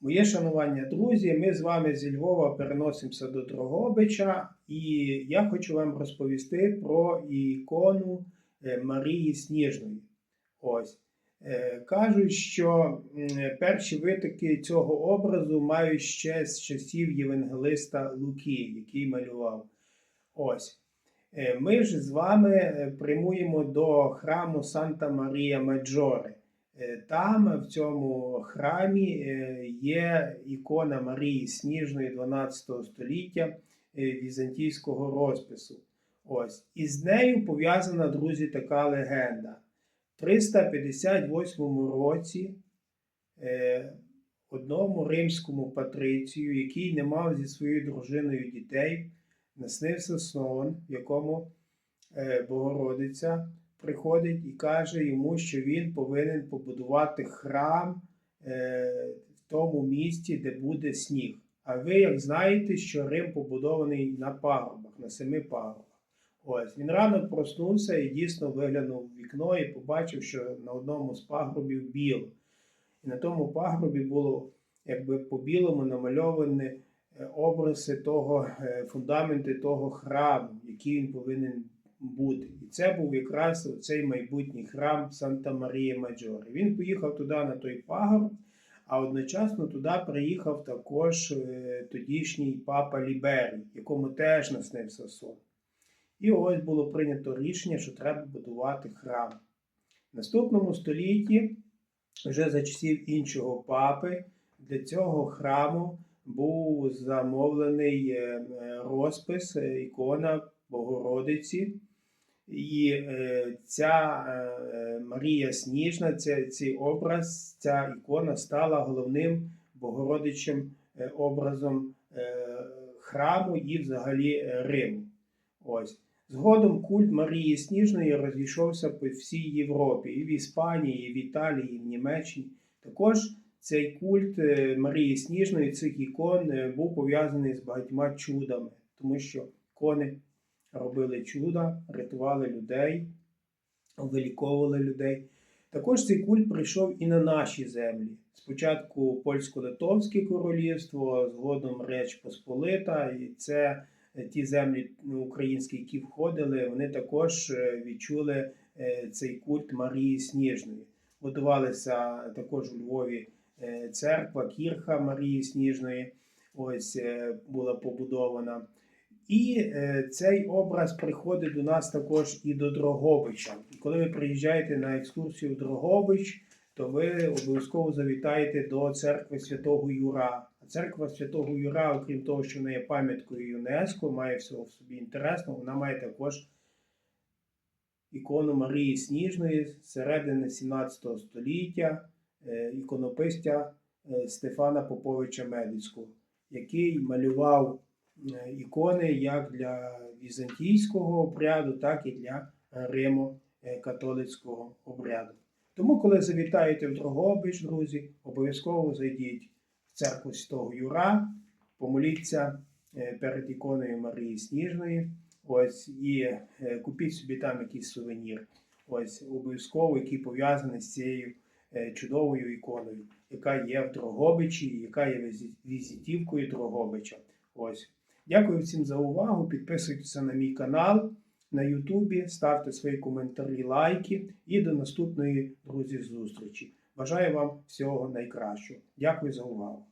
Моє шанування, друзі, ми з вами зі Львова переносимося до Дрогобича, і я хочу вам розповісти про ікону е, Марії Сніжної. Ось. Е, Кажуть, що перші витоки цього образу мають ще з часів Євангелиста Луки, який малював. Ось. Е, Ми ж з вами е, прямуємо до храму Санта Марія Маджоре. Е, Там, в цьому храмі, е, є ікона Марії Сніжної 12 століття е, візантійського розпису. Ось. І з нею пов'язана, друзі, така легенда. В 358 році одному римському патрицію, який не мав зі своєю дружиною дітей, наснився сон, в якому Богородиця приходить і каже йому, що він повинен побудувати храм е, в тому місті, де буде сніг. А ви як знаєте, що Рим побудований на пагорбах, на семи пагорбах. Ось він рано проснувся і дійсно виглянув в вікно і побачив, що на одному з пагорбів біло. І на тому пагорбі було якби по-білому намальовані е, образи того, е, фундаменти того храму, який він повинен бути. І це був якраз цей майбутній храм Санта Марія Маджоре. Він поїхав туди на той пагорб, а одночасно туди приїхав також е, тодішній папа Ліберій, якому теж наснився сон. І ось було прийнято рішення, що треба будувати храм. В наступному столітті, вже за часів іншого папи, для цього храму був замовлений е, е, розпис, ікона Богородиці. І е, ця е, Марія Сніжна, ця, цей образ, ця ікона стала головним Богородичем е, образом е, храму і взагалі е, Риму. Ось. Згодом культ Марії Сніжної розійшовся по всій Європі, і в Іспанії, і в Італії, і в Німеччині. Також цей культ е, Марії Сніжної, цих ікон е, був пов'язаний з багатьма чудами, тому що ікони робили чуда, рятували людей, виліковували людей. Також цей культ прийшов і на наші землі. Спочатку польсько-литовське королівство, згодом Реч Посполита, і це е, ті землі ну, українські, які входили, вони також е, відчули е, цей культ Марії Сніжної. Будувалася також у Львові церква, кірха Марії Сніжної. Ось була побудована. І е, цей образ приходить до нас також і до Дрогобича. І коли ви приїжджаєте на екскурсію в Дрогобич, то ви обов'язково завітаєте до церкви Святого Юра. Церква Святого Юра, окрім того, що вона є пам'яткою ЮНЕСКО, має всього в собі інтересного, вона має також ікону Марії Сніжної з середини 17 століття, е, іконописця е, Стефана Поповича Медицького, який малював ікони як для візантійського обряду, так і для римо-католицького обряду. Тому, коли завітаєте в Дрогобич, друзі, обов'язково зайдіть в церкву Святого Юра, помоліться е, перед іконою Марії Сніжної. Ось і е, купіть собі там якийсь сувенір. Ось обов'язково, який пов'язаний з цією е, чудовою іконою, яка є в Дрогобичі, яка є візитівкою Дрогобича. Ось. Дякую всім за увагу. Підписуйтеся на мій канал на Ютубі, ставте свої коментарі, лайки і до наступної друзі зустрічі. Бажаю вам всього найкращого. Дякую за увагу.